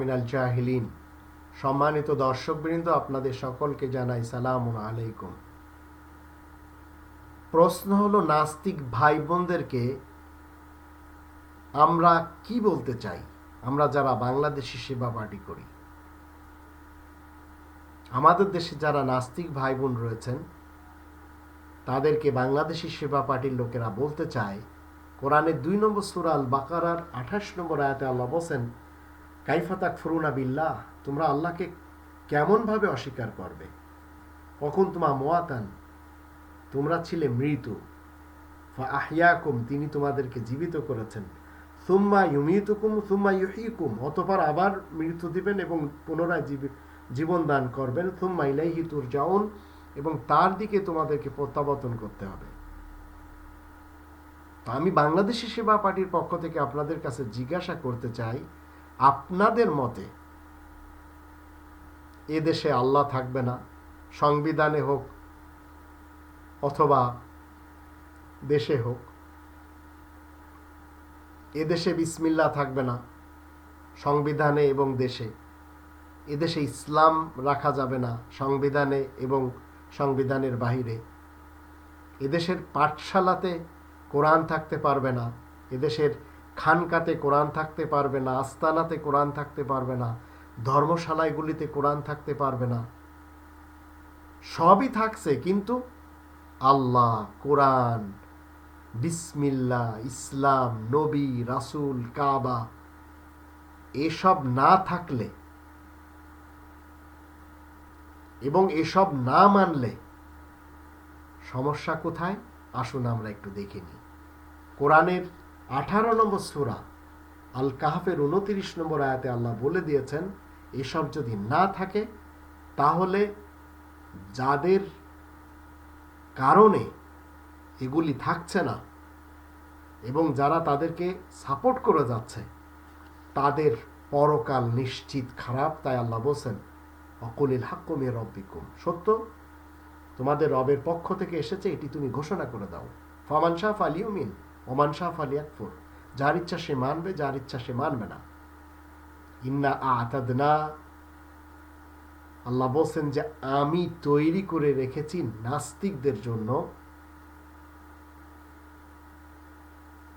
মিনাল জাহিলিন। সম্মানিত দর্শকবৃন্দ, আপনাদের সকলকে জানাই সালাম আলাইকুম। প্রশ্ন হলো, নাস্তিক ভাই বোনদেরকে আমরা কি বলতে চাই? আমরা যারা বাংলাদেশি সেবা পার্টি করি, আমাদের দেশে যারা নাস্তিক ভাই বোন রয়েছেন, তাদেরকে বাংলাদেশি সেবা পার্টির লোকেরা বলতে চায় কোরআনের দুই নম্বর সুরাল বাকারার আঠাশ নম্বর আয়াতে আল্লাহ বসেন কাইফাতাক ফরুনা বিল্লাহ, তোমরা আল্লাহকে কেমনভাবে অস্বীকার করবে? কখন তোমা মোয়াতান তোমরা ছিলে মৃত্যু আহিয়াকুম তিনি তোমাদেরকে জীবিত করেছেন। সুম্মা ইউমিতুকুম, সুম্মা ইউহিকুম অতপর আবার মৃত্যু দিবেন এবং পুনরায় জীবন দান করবেন। সুম্মা ইলাইহি তুর এবং তার দিকে তোমাদেরকে প্রত্যাবর্তন করতে হবে। আমি বাংলাদেশি সেবা পার্টির পক্ষ থেকে আপনাদের কাছে জিজ্ঞাসা করতে চাই, আপনাদের মতে এ দেশে আল্লাহ থাকবে না, সংবিধানে হোক অথবা দেশে হোক এদেশে বিসমিল্লা থাকবে না, সংবিধানে এবং দেশে এদেশে ইসলাম রাখা যাবে না, সংবিধানে এবং সংবিধানের বাহিরে এদেশের পাঠশালাতে কোরআন থাকতে পারবে না। এদেশের খানকাতে কোরআন থাকতে পারবে না, আস্তানাতে কোরআন থাকতে পারবে না, ধর্মশালায়গুলিতে কোরআন থাকতে পারবে না। সবই থাকছে, কিন্তু আল্লাহ, কোরআন বিসমিল্লা ইসলাম, নবী, রাসুল, কাবা, এসব না থাকলে এবং এসব না মানলে সমস্যা কোথায়? আসুন আমরা একটু দেখে নিই। কোরআনের আঠারো নম্বর সুরা আল কাহাফের উনতিরিশ নম্বর আয়াতে আল্লাহ বলে দিয়েছেন, এসব যদি না থাকে, তাহলে যাদের কারণে এগুলি থাকছে না এবং যারা তাদেরকে সাপোর্ট করে যাচ্ছে, তাদের পরকাল নিশ্চিত খারাপ, তাই আল্লাহ বলছেন, অকলিল হাক্কমে রব্বিকুম। সত্য? তোমাদের রবের পক্ষ থেকে এসেছে, এটি তুমি ঘোষণা করে দাও। ফামান শাহ ফালিউমিন ওমান শাহ ফালিয়াকফুর যার ইচ্ছা সে মানবে, যার ইচ্ছা সে মানবে না। ইন্না আতাদনা। আল্লাহ বলছেন যে, আমি তৈরি করে রেখেছি নাস্তিকদের জন্য।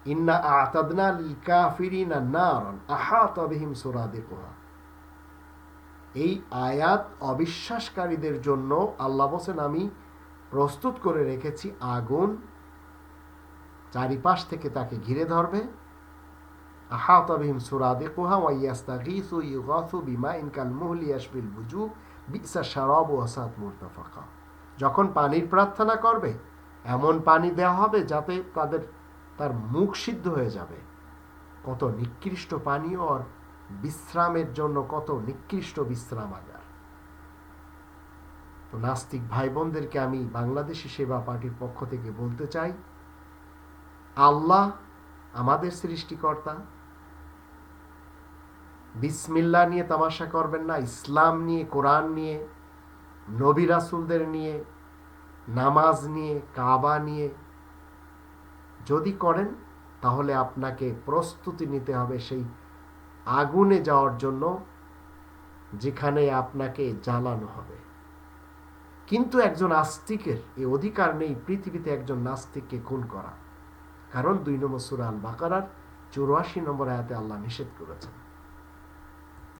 ইন্না আতাদনা লিল কাফিরিনা নারন, আহাত বিহিম সুরাদিকুহা। এই আয়াত অবিশ্বাসকারীদের জন্য আল্লাহ বলছেন, আমি প্রস্তুত করে রেখেছি আগুন চারিপাশ থেকে তাকে ঘিরে ধরবে। আহাত বিহিম সুরাদিকুহা ওয়াইয়াস্তাগীসু ইউগাসু বিমা ইনকাল মুহলি ইয়াশবিল বুজু বিসা শারাব ও আসাদ মুরতাফাকা। যখন পানির প্রার্থনা করবে, এমন পানি দেওয়া হবে যাতে তাদের, তার মুখ সিদ্ধ হয়ে যাবে। কত নিকৃষ্ট পানীয় আর বিশ্রামের জন্য কত নিকৃষ্ট বিশ্রামাগার তো নাস্তিক ভাই বোনদেরকে আমি বাংলাদেশি সেবা পার্টির পক্ষ থেকে বলতে চাই, আল্লাহ আমাদের সৃষ্টিকর্তা। বিসমিল্লা নিয়ে তামাশা করবেন না, ইসলাম নিয়ে, কোরআন নিয়ে, নবী রাসুলদের নিয়ে, নামাজ নিয়ে, কাবা নিয়ে। যদি করেন, তাহলে আপনাকে প্রস্তুতি নিতে হবে সেই আগুনে যাওয়ার জন্য যেখানে আপনাকে জ্বালানো হবে। কিন্তু একজন আস্তিকের এই অধিকার নেই পৃথিবীতে একজন নাস্তিককে খুন করা। কারণ দুই নম্বর সুরাল বাকারার চৌরাশি নম্বর আয়াতে আল্লাহ নিষেধ করেছেন।